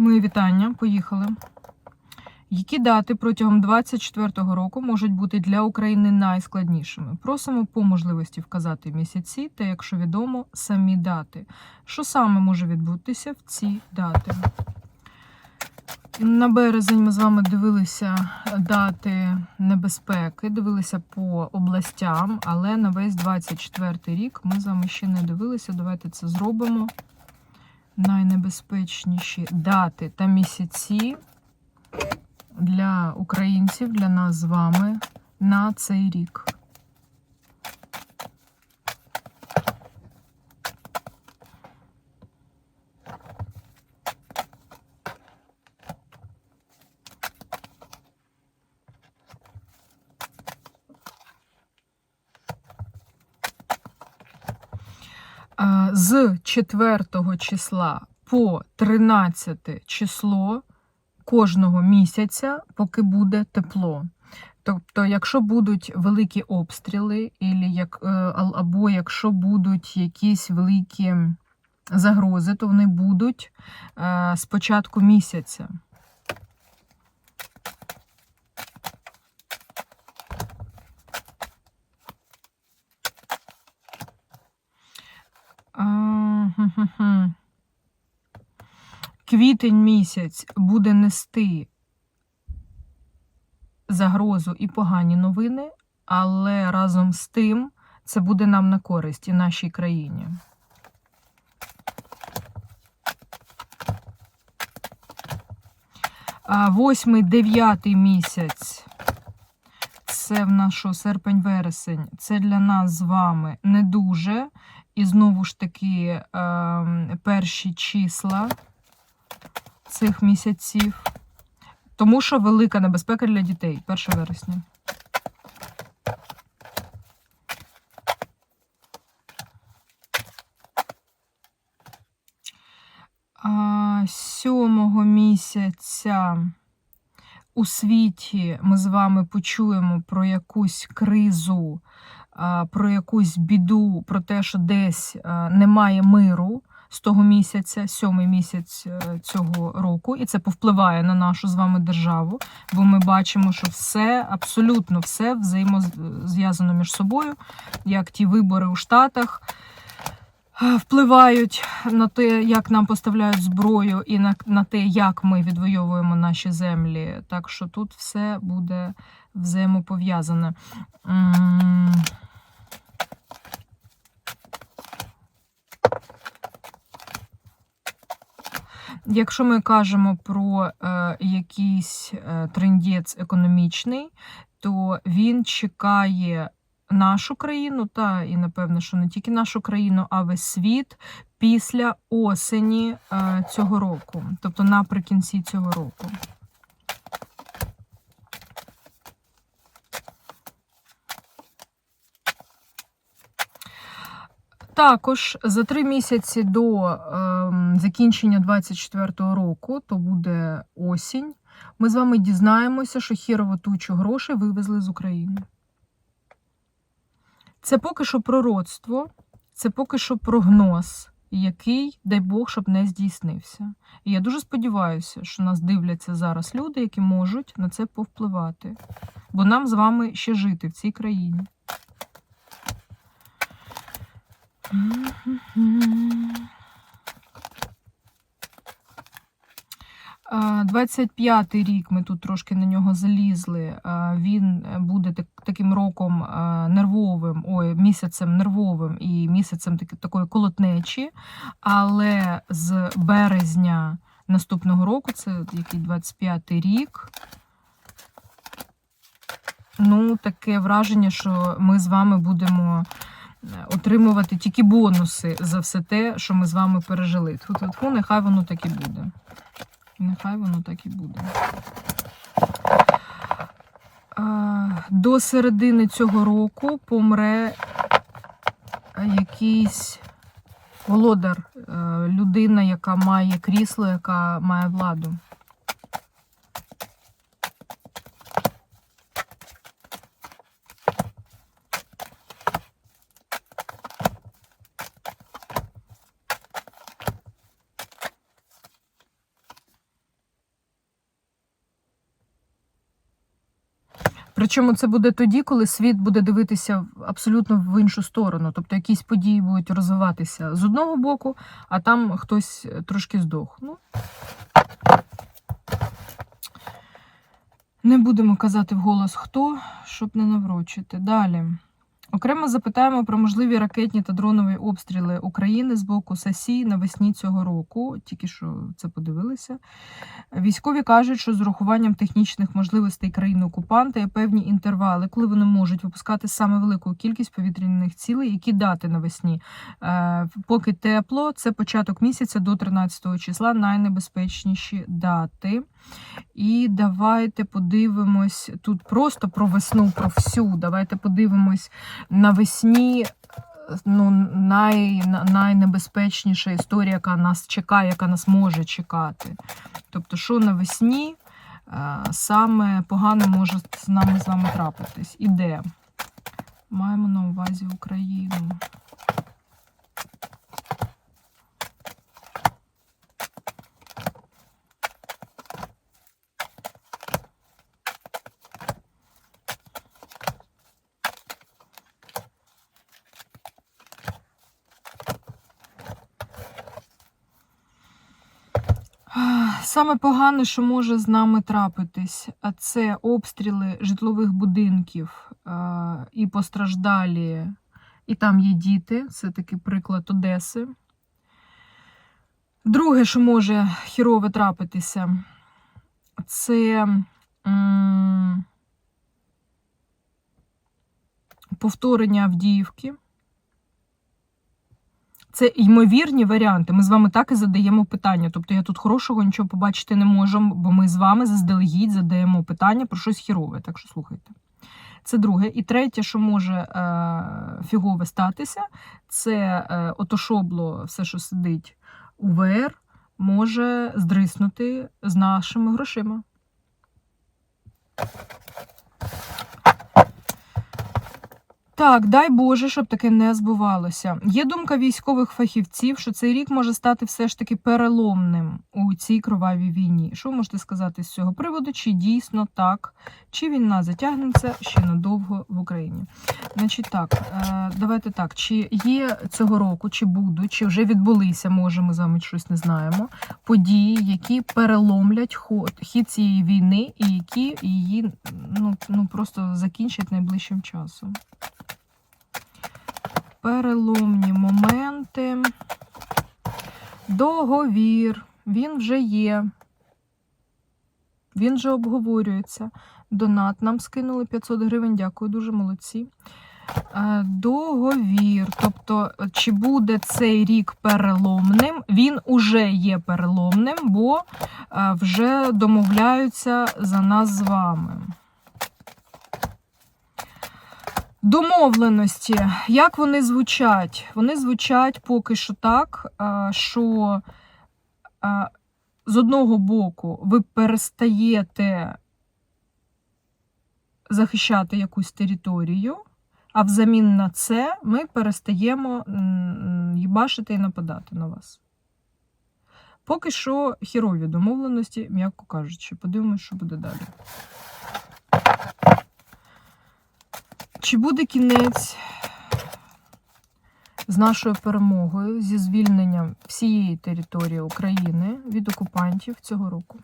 Мої вітання, поїхали. Які дати протягом 2024 року можуть бути для України найскладнішими? Просимо по можливості вказати місяці та, якщо відомо, самі дати. Що саме може відбутися в ці дати? На березень ми з вами дивилися дати небезпеки, дивилися по областям, але на весь 24 рік ми з вами ще не дивилися. Давайте це зробимо. Найнебезпечніші дати та місяці для українців, для нас з вами на цей рік. З 4 числа по 13 число кожного місяця, поки буде тепло. Тобто, якщо будуть великі обстріли, е, або якщо будуть якісь великі загрози, то вони будуть е, з початку місяця. А, Квітень місяць буде нести загрозу і погані новини, але разом з тим це буде нам на користь і нашій країні. Восьмий, дев'ятий місяць. Це в нас серпень-вересень. Це для нас з вами не дуже. І знову ж таки ем, перші числа цих місяців. Тому що велика небезпека для дітей 1 вересня. Сьомого місяця у світі ми з вами почуємо про якусь кризу, про якусь біду, про те, що десь немає миру з того місяця, сьомий місяць е, цього року, і це повпливає на нашу з вами державу, бо ми бачимо, що все, абсолютно все взаємозв'язано між собою, як ті вибори у Штатах. Впливають на те, як нам поставляють зброю, і на, на те, як ми відвоюємо наші землі. Так що тут все буде взаємопов'язане. Якщо ми кажемо про е, якийсь е, трендець економічний, то він чекає нашу країну, та і напевно, що не тільки нашу країну, а весь світ після осені е, цього року, тобто наприкінці цього року. Також за три місяці до ем, закінчення 24-го року, то буде осінь, ми з вами дізнаємося, що хірову тучу грошей вивезли з України. Це поки що пророцтво, це поки що прогноз, який, дай Бог, щоб не здійснився. І я дуже сподіваюся, що нас дивляться зараз люди, які можуть на це повпливати. Бо нам з вами ще жити в цій країні. А, 25-й рік ми тут трошки на нього залізли. Він буде таким роком нервовим, ой, місяцем нервовим і місяцем такої колотнечі. Але з березня наступного року, це який 25-й рік. Ну, таке враження, що ми з вами будемо е, отримувати тільки бонуси за все те, що ми з вами пережили. Тьфу-тьфу-тьфу, нехай воно так і буде. Нехай воно так і буде. До середини цього року помре якийсь володар, е, людина, яка має крісло, яка має владу. Причому це буде тоді, коли світ буде дивитися абсолютно в іншу сторону. Тобто якісь події будуть розвиватися з одного боку, а там хтось е, трошки здох. Ну, не будемо казати вголос хто, щоб не наврочити. Далі. Окремо запитаємо про можливі ракетні та дронові обстріли України з боку САСІ навесні цього року. Тільки що це подивилися. Військові кажуть, що з урахуванням технічних можливостей країни-окупанта є певні інтервали, коли вони можуть випускати саме велику кількість повітряних цілей, які дати навесні. Е, Поки тепло, це початок місяця до 13 числа найнебезпечніші дати. І давайте подивимось тут просто про весну, про всю. Давайте подивимось навесні. Ну, най, найнебезпечніша історія, яка нас чекає, яка нас може чекати. Тобто, що навесні е, саме погано може з нами з вами трапитись. І де? Маємо на увазі Україну. Саме погане, що може з нами трапитись, а це обстріли житлових будинків е, і постраждалі, і там є діти. Це такий приклад Одеси. Друге, що може хірове трапитися, це повторення Авдіївки. Це ймовірні варіанти. Ми з вами так і задаємо питання. Тобто я тут хорошого нічого побачити не можу, бо ми з вами заздалегідь задаємо питання про щось хірове. Так що слухайте. Це друге. І третє, що може е, фігове статися, це е, ото шобло, все, що сидить у ВР, може здриснути з нашими грошима. Так, дай Боже, щоб таке не збувалося. Є думка військових фахівців, що цей рік може стати все ж таки переломним у цій кровавій війні. Що ви можете сказати з цього приводу? Чи дійсно так? Чи війна затягнеться ще надовго в Україні? Значить, так, е, давайте так. Чи є цього року, чи будуть, чи вже відбулися, може, ми з вами щось не знаємо. Події, які переломлять ход хід цієї війни, і які її ну, ну просто закінчать найближчим часом переломні моменти. Договір. Він вже є. Він вже обговорюється. Донат нам скинули 500 гривень. Дякую, дуже молодці. Е, Договір. Тобто, чи буде цей рік переломним? Він уже є переломним, бо е, вже домовляються за нас з вами. Домовленості, як вони звучать? Вони звучать поки що так, що з одного боку ви перестаєте захищати якусь територію, а взамін на це ми перестаємо їбашити і нападати на вас. Поки що хірові домовленості, м'яко кажучи, подивимось, що буде далі. Чи буде кінець з нашою перемогою, зі звільненням всієї території України від окупантів цього року?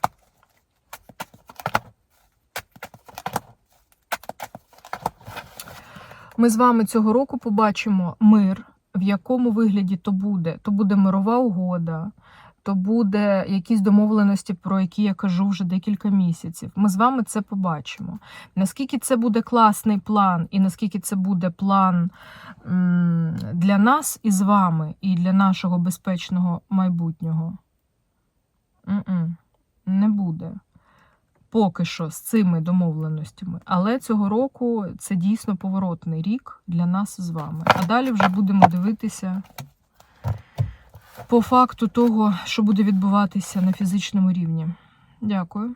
Ми з вами цього року побачимо мир, в якому вигляді то буде. То буде мирова угода, то буде якісь домовленості, про які я кажу вже декілька місяців. Ми з вами це побачимо. Наскільки це буде класний план, і наскільки це буде план для нас і з вами, і для нашого безпечного майбутнього? Не буде. Поки що з цими домовленостями. Але цього року це дійсно поворотний рік для нас з вами. А далі вже будемо дивитися по факту того, що буде відбуватися на фізичному рівні. Дякую.